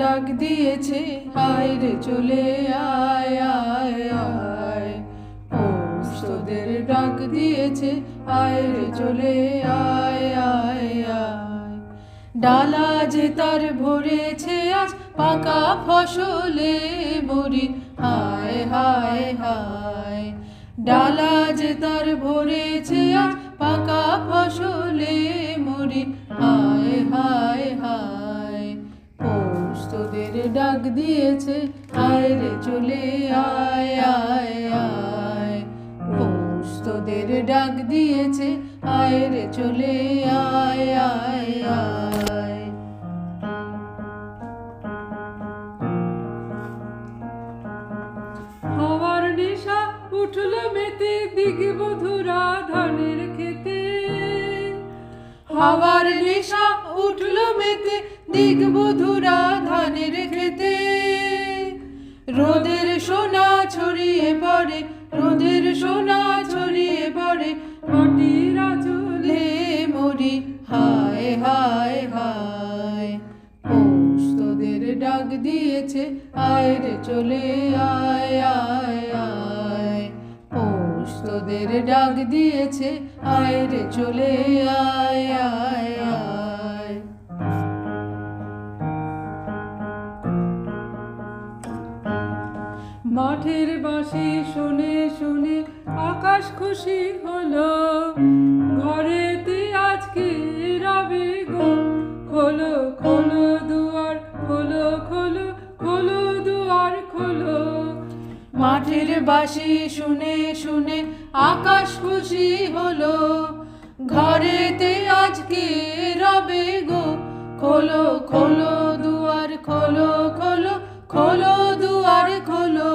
ডাক দিয়েছে, হায় রে চলে আয় আয় আয়। তোদের ডাক দিয়েছে আয় রে চলে আয় আয় আয়। ডালা যে তার ভরেছে, আজ পাকা ফসলে মরি হায় হায় হায়। ডালা যে তার ভরেছে, আজ পাকা ফসলে ডাক দিয়েছে, আয় রে, চলে আয় আয় আয়। পৌষ তোদের ডাক দিয়েছে, আয় রে, চলে আয় আয় আয়। হওয়ার নেশা উঠল মেতে দিগ বধুরা ধানের খেতে হাওয়ার নেশা উঠল মেতে। দিগ বধুরা ধানের খেতে রোদের সোনা ছড়িয়ে পড়ে, রোদের সোনা ছড়িয়ে পড়ে, মাটির আঁচলে মরি। হায় হায় হায় পৌষ তোদের ডাক দিয়েছে, আয় রে চলে আয়। তোদের ডাক দিয়েছে, আয় রে, চলে আয় আয় আয়। মাঠের বাঁশি শুনে শুনে আকাশ খুশি হলো। ঘরেতে আজকে রবে গো খোলো খোলো মাঠের বাসি শুনে শুনে আকাশ খুশি হলো। ঘরেতে আজকে রবে গো। খোলো খোলো দুয়ার, খোলো খোলো খোলো দুয়ার, খোলো।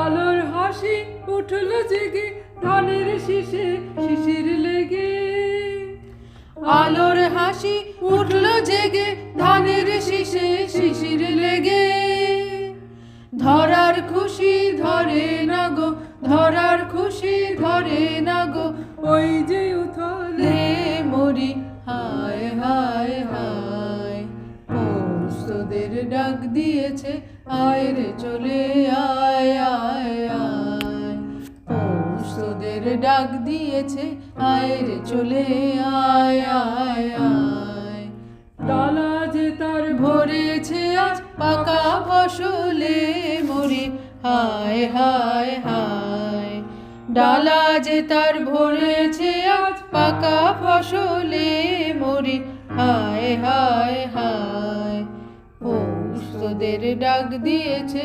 আলোর হাসি উঠল জেগে, ধানের শীষে শিশির লেগে। আলোর হাসি উঠল জেগে, ধানের শীষে শিশির লেগে। ধরার খুশি ধরে না গো, ধরার খুশি ধরে না গো। ওই যে উথলে মরি, হায় হায় হায়। পৌষ ডাক দিয়েছে, আয় রে চলে আয় আয় আয়। পৌষ ডাক দিয়েছে, আয় রে চলে আয় আয় আয়। ডালা যে তার ভরেছে আজ, পাকা ফসলে হায় হায় হায়। ডালা যে তার ভরেছে আজ পাকা ফসলে মরি। হায় হায় হায়। পৌষ তোদের ডাক দিয়েছে,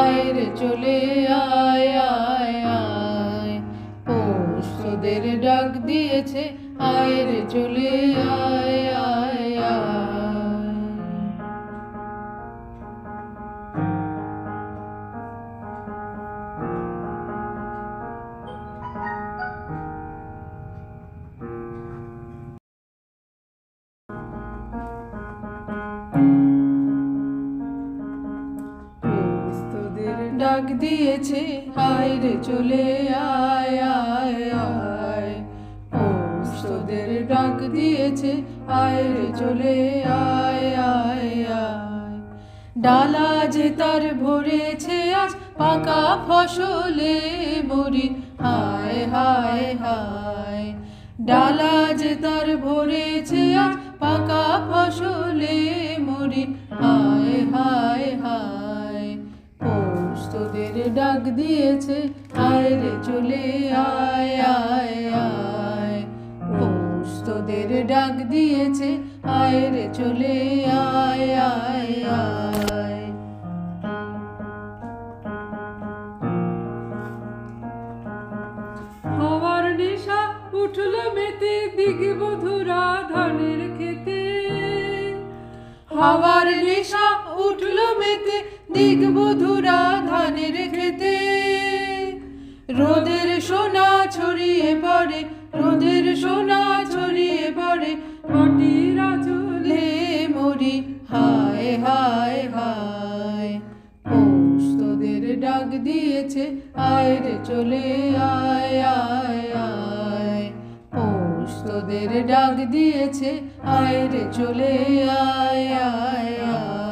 আয়ের চলে আয় আয় আয়। পৌষ তোদের ডাক দিয়েছে, আয়ের চলে আয় আয়। ডাক দিয়েছে, হায় রে চলে আয় আয় আয়। পৌষ ডাক দিয়েছে আয় রে চলে আয় আয় আয়। ডালা যে তার ভরেছে আজ, পাকা ফসলে মরি হায় হায় হায়। ডালা যে তার ভরেছে আজ, পাকা ফসলে মরি হায় ডাক দিয়েছে। আয় রে চলে আয় আয় আয়। পৌষ তোদের ডাক দিয়েছে। আয় রে চলে আয় আয় আয়। হওয়ার নেশা উঠল মেতে দিগ বধুরা ধানের খেতে হাওয়ার নেশা উঠল মেতে দিগ বধুরা ধানের খেতে। রোদের সোনা ছড়িয়ে পড়ে, রোদের সোনা ছড়িয়ে পড়ে, মাটির আঁচলে মরি। হায় হায় হায় পৌষ ডাক দিয়েছে, আয় রে চলে আয় আয় আয়। পৌষ ডাক দিয়েছে, আয় রে চলে আয় আয় আয়।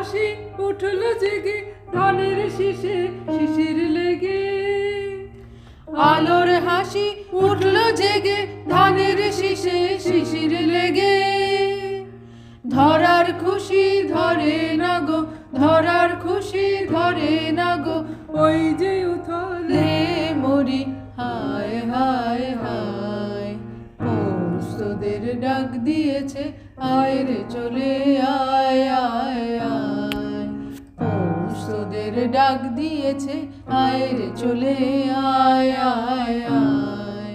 হাসি উঠল জেগে, ধানের শীষে শিশির লেগে। আলোর হাসি উঠল জেগে, ধানের শীষে শিশির লেগে। ধরার খুশি ধরে না গো, ধরার খুশি ধরে না গো, ওই যে উথলে মরি। হায় হায় হায় পৌষ ডাক দিয়েছে আয় রে ডাক দিয়েছে আয় রে চলে আয় আয় আয়।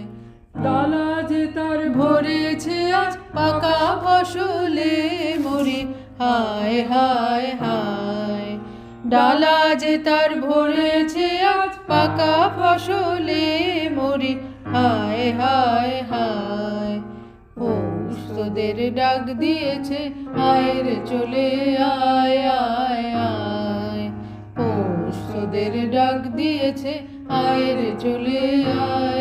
ডালা যে তার ভরেছে আজ, পাকা ফসলে মরি, হায় হায় হায়। ডালা যে তার ভরেছে আজ, পাকা ফসলে মরি, হায় হায় হায়। পৌষ ডাক দিয়েছে, আয়ের চলে আয় আয়। দিয়েছে আয়ের চলে আয়।